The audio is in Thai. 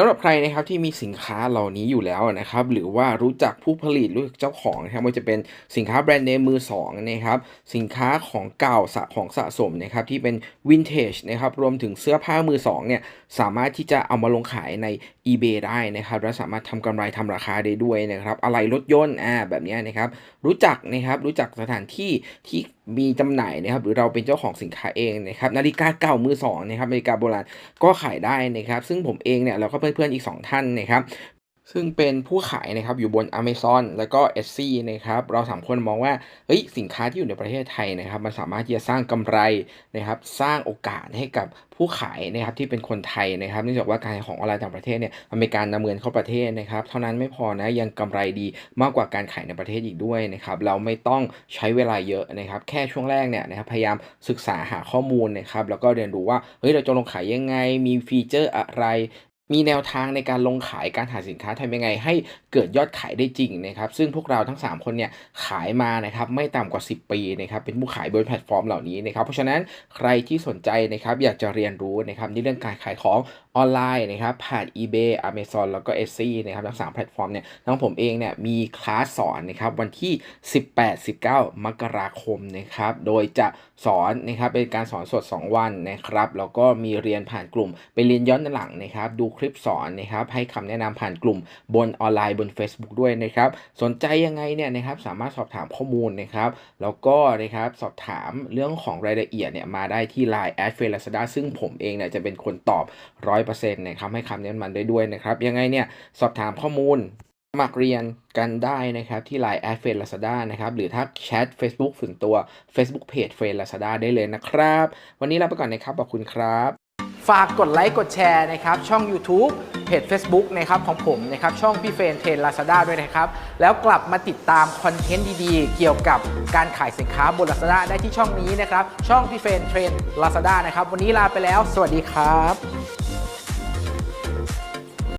สำหรับใครนะครับที่มีสินค้าเหล่านี้อยู่แล้วนะครับหรือว่ารู้จักผู้ผลิตรู้จักเจ้าของนะครับไม่ว่าจะเป็นสินค้าแบรนด์เนมมือสองนะครับสินค้าของเก่าสะของสะสมนะครับที่เป็นวินเทจนะครับรวมถึงเสื้อผ้ามือสองเนี่ยสามารถที่จะเอามาลงขายใน eBay ได้นะครับและสามารถทำกำไรทำราคาได้ด้วยนะครับอะไรรถยนต์อ่าแบบนี้นะครับรู้จักนะครับรู้จักสถานที่ที่ มีจำหน่ายนะครับหรือเราเป็นเจ้าของสินค้าเองนะครับนาฬิกาเก่ามือสองนะครับนาฬิกาโบราณก็ขายได้นะครับ ซึ่งผมเองเนี่ยเราก็เพื่อนๆอีก 2 ท่านนะครับ ซึ่งเป็นผู้ขายนะครับอยู่บน Amazon แล้วก็ Etsy นะครับเราสามคนมองว่าเฮ้ยสินค้าที่อยู่ในประเทศไทยนะครับมันสามารถที่จะสร้างกำไรนะครับสร้างโอกาสให้กับผู้ขายนะครับที่เป็นคนไทยนะครับเนื่องจากว่าการขายของออนไลน์ต่างประเทศเนี่ยมันเป็นการนำเงินเข้าประเทศนะครับเท่านั้นไม่พอนะยังกำไรดีมากกว่าการขายในประเทศอีกด้วยนะครับเราไม่ต้องใช้เวลาเยอะนะครับแค่ช่วงแรกเนี่ยนะครับพยายามศึกษาหาข้อมูลนะครับแล้วก็เรียนรู้ว่าเฮ้ยเราจะลงขายยังไงมีฟีเจอร์อะไร มีแนวทางในการลงขายการหาสินค้าทำยังไง ให้เกิดยอดขายได้จริงนะครับซึ่งพวกเราทั้ง 3 คนเนี่ยขายมานะครับไม่ต่ำกว่า 10 ปีนะครับเป็นผู้ขายบนแพลตฟอร์มเหล่านี้นะครับเพราะฉะนั้นใครที่สนใจนะครับอยากจะเรียนรู้นะครับในเรื่องการขายของ ออนไลน์นะครับผ่าน eBay Amazon แล้วก็ Etsy นะครับทั้ง3แพลตฟอร์มเนี่ยทั้งผมเองเนี่ยมีคลาสสอนนะครับวันที่ 18-19 มกราคมนะครับโดยจะสอนนะครับเป็นการสอนสด 2 วันนะครับแล้วก็มีเรียนผ่านกลุ่มไปเรียนย้อนหลังนะครับดูคลิปสอนนะครับให้คำแนะนำผ่านกลุ่มบนออนไลน์บน Facebook ด้วยนะครับสนใจยังไงเนี่ยนะครับสามารถสอบถามข้อมูลนะครับแล้วก็นะครับสอบถามเรื่องของรายละเอียดเนี่ยมาได้ที่ Line แอดเฟลาซาด้าซึ่งผมเองเนี่ยจะเป็นคนตอบร้อย100%นะครับให้คำแนะนำได้ด้วยนะครับ ยังไงเนี่ยสอบถามข้อมูลสมัครเรียนกันได้นะครับที่ Line แอดเฟนลาซาด้านะครับหรือถ้าแชท Facebook ถึงตัว Facebook Page เฟรนลาซาด้าได้เลยนะครับ วันนี้ลาไปก่อนนะครับ ขอบคุณครับ ฝากกดไลค์กดแชร์นะครับ ช่อง YouTube เพจ Facebook นะครับของผมนะครับ ช่องพี่เฟรนเทรนลาซาด้าด้วยนะครับ แล้วกลับมาติดตามคอนเทนต์ดีๆ เกี่ยวกับการขายสินค้าบนลาซาด้าได้ที่ช่องนี้นะครับ ช่องพี่เฟรนเทรนลาซาด้านะครับ วันนี้ลาไปแล้ว สวัสดีครับ